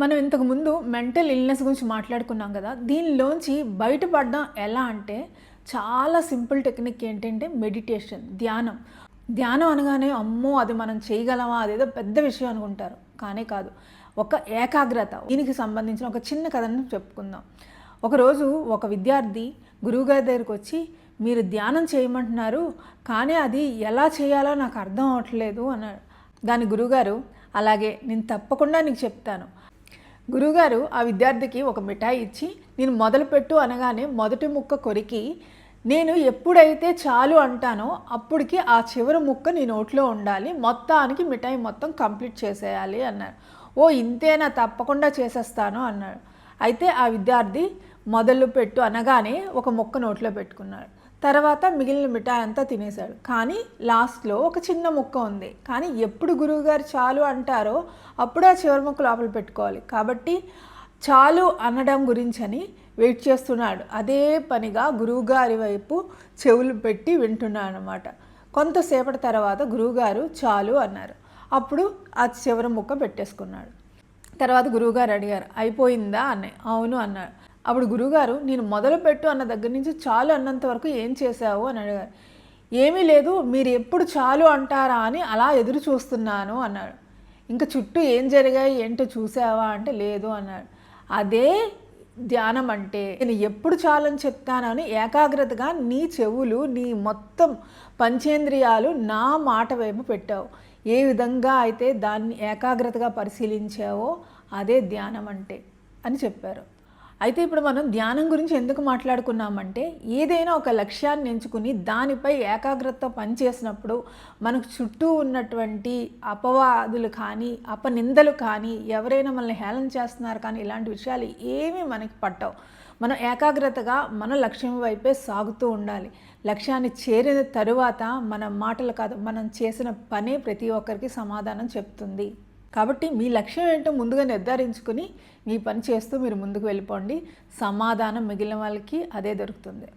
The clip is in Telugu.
మనం ఇంతకు ముందు మెంటల్ ఇల్నెస్ గురించి మాట్లాడుకున్నాం కదా దీనిలోంచి బయటపడడం ఎలా అంటే చాలా సింపుల్ టెక్నిక్ ఏంటంటే మెడిటేషన్ ధ్యానం. ధ్యానం అనగానే అమ్మో అది మనం చేయగలమా? అదేదో పెద్ద విషయం అనుకుంటారు. కానే కాదు. ఒక ఏకాగ్రత దీనికి సంబంధించిన ఒక చిన్న కథను చెప్పుకుందాం. ఒకరోజు ఒక విద్యార్థి గురువుగారి దగ్గరికి వచ్చి మీరు ధ్యానం చేయమంటున్నారు కానీ అది ఎలా చేయాలో నాకు అర్థం అవ్వట్లేదు అన్నాడు. దాని గురువుగారు అలాగే నేను తప్పకుండా నీకు చెప్తాను. గురువుగారు ఆ విద్యార్థికి ఒక మిఠాయి ఇచ్చి నేను మొదలుపెట్టు అనగానే మొదటి ముక్క కొరికి నేను ఎప్పుడైతే చాలు అంటానో అప్పటికి ఆ చివరి ముక్క నీ నోట్లో ఉండాలి మొత్తానికి మిఠాయి మొత్తం కంప్లీట్ చేసేయాలి అన్నారు. ఓ ఇంతేనా తప్పకుండా చేసేస్తాను అన్నాడు. అయితే ఆ విద్యార్థి మొదలు పెట్టు అనగానే ఒక ముక్క నోట్లో పెట్టుకున్నాడు. తర్వాత మిగిలిన మిఠాయి అంతా తినేశాడు. కానీ లాస్ట్లో ఒక చిన్న ముక్క ఉంది. కానీ ఎప్పుడు గురువుగారు చాలు అంటారో అప్పుడే ఆ చివరి ముక్క లోపల పెట్టుకోవాలి. కాబట్టి చాలు అనడం గురించని వెయిట్ చేస్తున్నాడు. అదే పనిగా గురువుగారి వైపు చెవులు పెట్టి వింటున్నాడు అనమాట కొంతసేపటి తర్వాత గురువుగారు చాలు అన్నారు. అప్పుడు ఆ చివరి ముక్క పెట్టేసుకున్నాడు. తర్వాత గురువుగారు అడిగారు అయిపోయిందా? అన్నాయి అవును అన్నాడు. అప్పుడు గురువుగారు నేను మొదలుపెట్టు అన్న దగ్గర నుంచి చాలు అన్నంత వరకు ఏం చేశావు? అని అడిగారు. ఏమీ లేదు మీరు ఎప్పుడు చాలు అంటారా అని అలా ఎదురు చూస్తున్నాను అన్నాడు. ఇంకా చుట్టూ ఏం జరిగాయి ఏంటో చూసావా? అంటే లేదు అన్నాడు. అదే ధ్యానం అంటే నేను ఎప్పుడు చాలని చెప్తానని ఏకాగ్రతగా నీ చెవులు నీ మొత్తం పంచేంద్రియాలు నా మాట వైపు పెట్టావు. ఏ విధంగా అయితే దాన్ని ఏకాగ్రతగా పరిశీలించావో అదే ధ్యానం అంటే అని చెప్పారు. అయితే ఇప్పుడు మనం ధ్యానం గురించి ఎందుకు మాట్లాడుకున్నామంటే ఏదైనా ఒక లక్ష్యాన్ని ఎంచుకుని దానిపై ఏకాగ్రత పనిచేసినప్పుడు మనకు చుట్టూ ఉన్నటువంటి అపవాదులు కానీ అపనిందలు కానీ ఎవరైనా మనల్ని హేళన చేస్తున్నారు కానీ ఇలాంటి విషయాలు ఏమీ మనకి పట్టవు. మనం ఏకాగ్రతగా మన లక్ష్యం వైపే సాగుతూ ఉండాలి. లక్ష్యాన్ని చేరిన తరువాత మన మాటలు కాదు మనం చేసిన పనే ప్రతి ఒక్కరికి సమాధానం చెప్తుంది. కాబట్టి మీ లక్ష్యం ఏంటో ముందుగా నిర్ధారించుకుని మీ పని చేస్తూ మీరు ముందుకు వెళ్ళిపోండి. సమాధానం మిగిలిన వాళ్ళకి అదే దొరుకుతుంది.